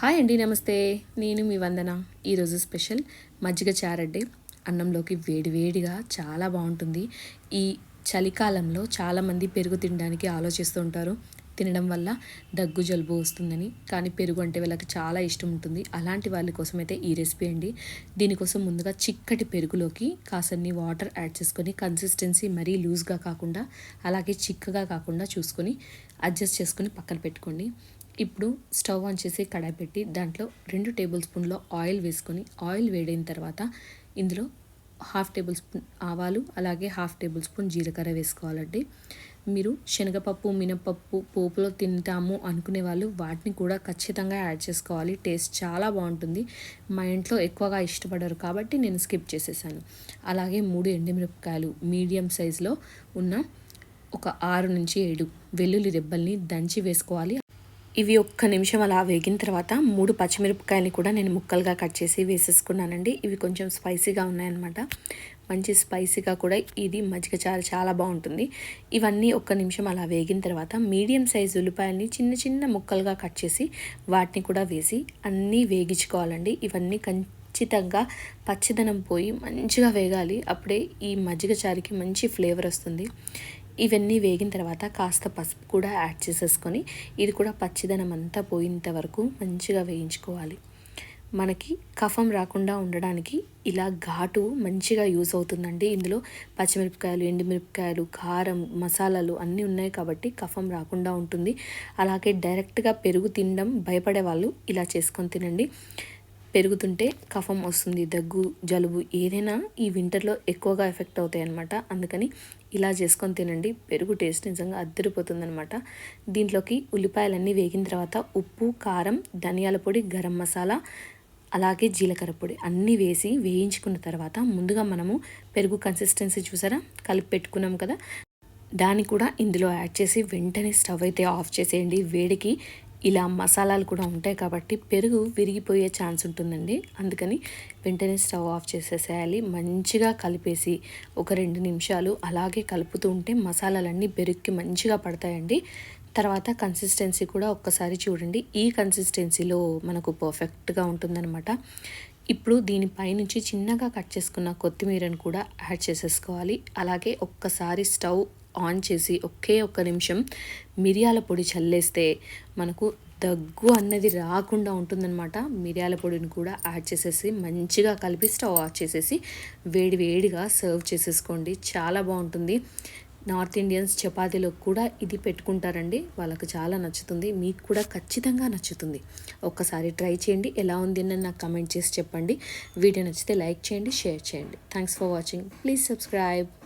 Hi అండి నమస్తే. నేను మీ వందన. ఈరోజు స్పెషల్ మజ్జిగ చారడ్డే. అన్నంలోకి వేడివేడిగా చాలా బాగుంటుంది. ఈ చలికాలంలో చాలామంది పెరుగు తినడానికి ఆలోచిస్తూ ఉంటారు. తినడం వల్ల దగ్గు జలుబు వస్తుందని. కానీ పెరుగు అంటే వాళ్ళకి చాలా ఇష్టం ఉంటుంది. అలాంటి వాళ్ళ కోసం అయితే ఈ రెసిపీ అండి. దీనికోసం ముందుగా చిక్కటి పెరుగులోకి కాసన్ని వాటర్ యాడ్ చేసుకొని కన్సిస్టెన్సీ మరీ లూజ్గా కాకుండా అలాగే చిక్కగా కాకుండా చూసుకొని అడ్జస్ట్ చేసుకొని పక్కన పెట్టుకోండి. ఇప్పుడు స్టవ్ ఆన్ చేసి కడాయి పెట్టి దాంట్లో రెండు టేబుల్ స్పూన్లో ఆయిల్ వేసుకొని ఆయిల్ వేడైన తర్వాత ఇందులో హాఫ్ టేబుల్ స్పూన్ ఆవాలు అలాగే హాఫ్ టేబుల్ స్పూన్ జీలకర్ర వేసుకోవాలండి. మీరు శనగపప్పు మినపప్పు పోపులో తింటాము అనుకునే వాళ్ళు వాటిని కూడా ఖచ్చితంగా యాడ్ చేసుకోవాలి. టేస్ట్ చాలా బాగుంటుంది. మా ఇంట్లో ఎక్కువగా ఇష్టపడరు కాబట్టి నేను స్కిప్ చేసేసాను. అలాగే మూడు ఎండుమిరపకాయలు మీడియం సైజులో ఉన్న ఒక ఆరు నుంచి ఏడు వెల్లుల్లి రెబ్బల్ని దంచి వేసుకోవాలి. ఇవి ఒక్క నిమిషం అలా వేగిన తర్వాత మూడు పచ్చిమిరపకాయలు కూడా నేను ముక్కలుగా కట్ చేసి వేసేసుకున్నానండి. ఇవి కొంచెం స్పైసీగా ఉన్నాయన్నమాట. మంచి స్పైసీగా కూడా ఇది మజ్జిగ చారు చాలా బాగుంటుంది. ఇవన్నీ ఒక్క నిమిషం అలా వేగిన తర్వాత మీడియం సైజ్ ఉల్లిపాయల్ని చిన్న చిన్న ముక్కలుగా కట్ చేసి వాటిని కూడా వేసి అన్నీ వేగించుకోవాలండి. ఇవన్నీ ఖచ్చితంగా పచ్చిదనం పోయి మంచిగా వేగాలి. అప్పుడే ఈ మజ్జిగ చారుకి మంచి ఫ్లేవర్ వస్తుంది. ఇవన్నీ వేగిన తర్వాత కాస్త పసుపు కూడా యాడ్ చేసేసుకొని ఇది కూడా పచ్చిదనం అంతా పోయేంత వరకు మంచిగా వేయించుకోవాలి. మనకి కఫం రాకుండా ఉండడానికి ఇలా ఘాటు మంచిగా యూస్ అవుతుందండి. ఇందులో పచ్చిమిరపకాయలు ఎండుమిరపకాయలు కారం మసాలాలు అన్నీ ఉన్నాయి కాబట్టి కఫం రాకుండా ఉంటుంది. అలాగే డైరెక్ట్గా పెరుగు తినడం భయపడే వాళ్ళు ఇలా చేసుకొని తినండి. పెరుగుతుంటే కఫం వస్తుంది దగ్గు జలుబు ఏదైనా ఈ వింటర్లో ఎక్కువగా ఎఫెక్ట్ అవుతాయి అనమాట అందుకని ఇలా చేసుకొని తినండి. పెరుగు టేస్ట్ నిజంగా అద్దరిపోతుంది అనమాట దీంట్లోకి ఉల్లిపాయలన్నీ వేగిన తర్వాత ఉప్పు కారం ధనియాల పొడి గరం మసాలా అలాగే జీలకర్ర పొడి అన్నీ వేసి వేయించుకున్న తర్వాత ముందుగా మనము పెరుగు కన్సిస్టెన్సీ చూసారా? కలిపి పెట్టుకున్నాం కదా. దాన్ని కూడా ఇందులో యాడ్ చేసి వెంటనే స్టవ్ అయితే ఆఫ్ చేసేయండి. వేడికి ఇలా మసాలాలు కూడా ఉంటాయి కాబట్టి పెరుగు విరిగిపోయే ఛాన్స్ ఉంటుందండి. అందుకని వెంటనే స్టవ్ ఆఫ్ చేసేసేయాలి. మంచిగా కలిపేసి ఒక రెండు నిమిషాలు అలాగే కలుపుతూ ఉంటే మసాలాలన్నీ పెరుగుకి మంచిగా పడతాయండి. తర్వాత కన్సిస్టెన్సీ కూడా ఒక్కసారి చూడండి. ఈ కన్సిస్టెన్సీలో మనకు పర్ఫెక్ట్గా ఉంటుందన్నమాట. ఇప్పుడు దీనిపైనుంచి చిన్నగా కట్ చేసుకున్న కొత్తిమీరను కూడా యాడ్ చేసేసుకోవాలి. అలాగే ఒక్కసారి స్టవ్ ఆన్ చేసి ఒకే ఒక్క నిమిషం మిరియాల పొడి చల్లేస్తే మనకు దగ్గు అన్నది రాకుండా ఉంటుందన్నమాట. మిరియాల పొడిని కూడా యాడ్ చేసేసి మంచిగా కలిపి స్టవ్ ఆఫ్ చేసేసి వేడి వేడిగా సర్వ్ చేసేసుకోండి. చాలా బాగుంటుంది. నార్త్ ఇండియన్స్ చపాతీలో కూడా ఇది పెట్టుకుంటారండి. వాళ్ళకు చాలా నచ్చుతుంది. మీకు కూడా ఖచ్చితంగా నచ్చుతుంది. ఒక్కసారి ట్రై చేయండి. ఎలా ఉంది అని నాకు కమెంట్ చేసి చెప్పండి. వీడియో నచ్చితే లైక్ చేయండి షేర్ చేయండి. Thanks for watching please subscribe